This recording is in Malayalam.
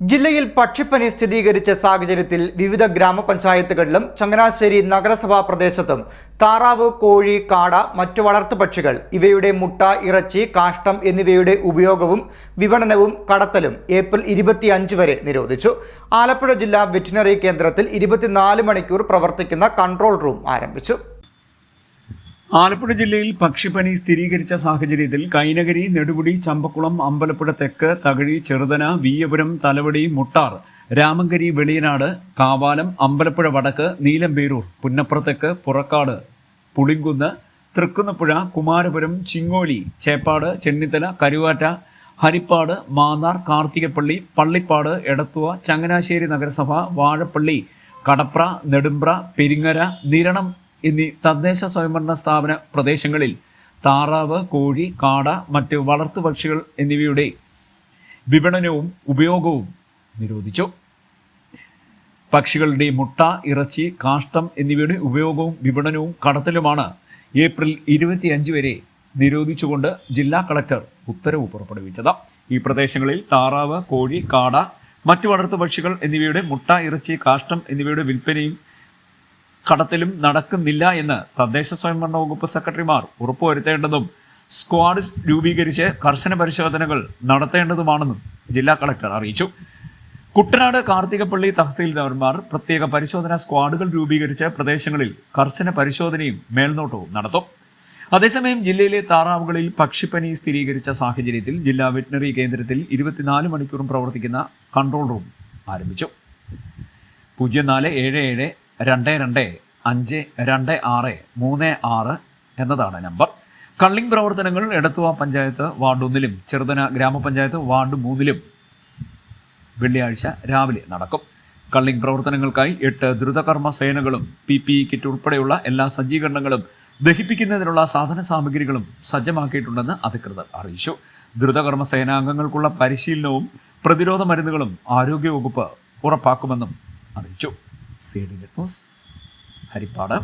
ജില്ലയിൽ പക്ഷിപ്പനി സ്ഥിരീകരിച്ച സാഹചര്യത്തിൽ വിവിധ ഗ്രാമപഞ്ചായത്തുകളിലും ചങ്ങനാശ്ശേരി നഗരസഭാ പ്രദേശത്തും താറാവ് കോഴി കാട മറ്റു വളർത്തുപക്ഷികൾ ഇവയുടെ മുട്ട ഇറച്ചി കാഷ്ടം എന്നിവയുടെ ഉപയോഗവും വിപണനവും കടത്തലും ഏപ്രിൽ ഇരുപത്തിയഞ്ച് വരെ നിരോധിച്ചു. ആലപ്പുഴ ജില്ലാ വെറ്റിനറി കേന്ദ്രത്തിൽ ഇരുപത്തിനാല് മണിക്കൂർ പ്രവർത്തിക്കുന്ന കൺട്രോൾ റൂം ആരംഭിച്ചു. ആലപ്പുഴ ജില്ലയിൽ പക്ഷിപ്പനി സ്ഥിരീകരിച്ച സാഹചര്യത്തിൽ കൈനകരി നെടുപുടി ചമ്പക്കുളം അമ്പലപ്പുഴ തെക്ക് തകഴി ചെറുതന വീയപുരം തലവടി മുട്ടാർ രാമങ്കരി വെളിയനാട് കാവാലം അമ്പലപ്പുഴ വടക്ക് നീലമ്പേരൂർ പുന്നപ്പുറത്തേക്ക് പുറക്കാട് പുളിങ്കുന്ന് തൃക്കുന്നപ്പുഴ കുമാരപുരം ചിങ്ങോലി ചേപ്പാട് ചെന്നിത്തല കരുവാറ്റ ഹരിപ്പാട് മാന്നാർ കാർത്തികപ്പള്ളി പള്ളിപ്പാട് എടത്തുവ ചങ്ങനാശ്ശേരി നഗരസഭ വാഴപ്പള്ളി കടപ്ര നെടുമ്പ്ര പെരിങ്ങര നിരണം എന്നീ തദ്ദേശ സ്വയംഭരണ സ്ഥാപന പ്രദേശങ്ങളിൽ താറാവ് കോഴി കാട മറ്റ് വളർത്തു പക്ഷികൾ എന്നിവയുടെ വിപണനവും ഉപയോഗവും നിരോധിച്ചു. പക്ഷികളുടെ മുട്ട ഇറച്ചി കാഷ്ടം എന്നിവയുടെ ഉപയോഗവും വിപണനവും കടത്തലുമാണ് ഏപ്രിൽ ഇരുപത്തിയഞ്ച് വരെ നിരോധിച്ചുകൊണ്ട് ജില്ലാ കളക്ടർ ഉത്തരവ് പുറപ്പെടുവിച്ചത്. ഈ പ്രദേശങ്ങളിൽ താറാവ് കോഴി കാട മറ്റു വളർത്തു പക്ഷികൾ എന്നിവയുടെ മുട്ട ഇറച്ചി കാഷ്ടം എന്നിവയുടെ വിൽപ്പനയും കടത്തലും നടക്കുന്നില്ല എന്ന് തദ്ദേശ സ്വയംഭരണ വകുപ്പ് സെക്രട്ടറിമാർ ഉറപ്പുവരുത്തേണ്ടതും സ്ക്വാഡ് രൂപീകരിച്ച് കർശന പരിശോധനകൾ നടത്തേണ്ടതുമാണെന്നും ജില്ലാ കളക്ടർ അറിയിച്ചു. കുട്ടനാട് കാർത്തികപ്പള്ളി തഹസീൽദാർമാർ പ്രത്യേക പരിശോധനാ സ്ക്വാഡുകൾ രൂപീകരിച്ച് പ്രദേശങ്ങളിൽ കർശന പരിശോധനയും മേൽനോട്ടവും നടത്തും. അതേസമയം ജില്ലയിലെ താറാവുകളിൽ പക്ഷിപ്പനി സ്ഥിരീകരിച്ച സാഹചര്യത്തിൽ ജില്ലാ വെറ്റിനറി കേന്ദ്രത്തിൽ ഇരുപത്തിനാല് മണിക്കൂറും പ്രവർത്തിക്കുന്ന കൺട്രോൾ റൂം ആരംഭിച്ചു. പൂജ്യം നാല് ഏഴ് ഏഴ് രണ്ട് രണ്ട് അഞ്ച് രണ്ട് ആറ് മൂന്ന് ആറ് എന്നതാണ് നമ്പർ. കള്ളിംഗ് പ്രവർത്തനങ്ങൾ എടത്തുവ പഞ്ചായത്ത് വാർഡ് ഒന്നിലും ചെറുതന ഗ്രാമപഞ്ചായത്ത് വാർഡ് മൂന്നിലും വെള്ളിയാഴ്ച രാവിലെ നടക്കും. കള്ളിംഗ് പ്രവർത്തനങ്ങൾക്കായി എട്ട് ദ്രുതകർമ്മ സേനകളും പി പി ഇ കിറ്റ് ഉൾപ്പെടെയുള്ള എല്ലാ സജ്ജീകരണങ്ങളും ദഹിപ്പിക്കുന്നതിനുള്ള സാധന സാമഗ്രികളും സജ്ജമാക്കിയിട്ടുണ്ടെന്ന് അധികൃതർ അറിയിച്ചു. ദ്രുതകർമ്മ സേനാംഗങ്ങൾക്കുള്ള പരിശീലനവും പ്രതിരോധ മരുന്നുകളും ആരോഗ്യവകുപ്പ് ഉറപ്പാക്കുമെന്നും അറിയിച്ചു. സി കിട്ടും. ഹരിപ്പാട്.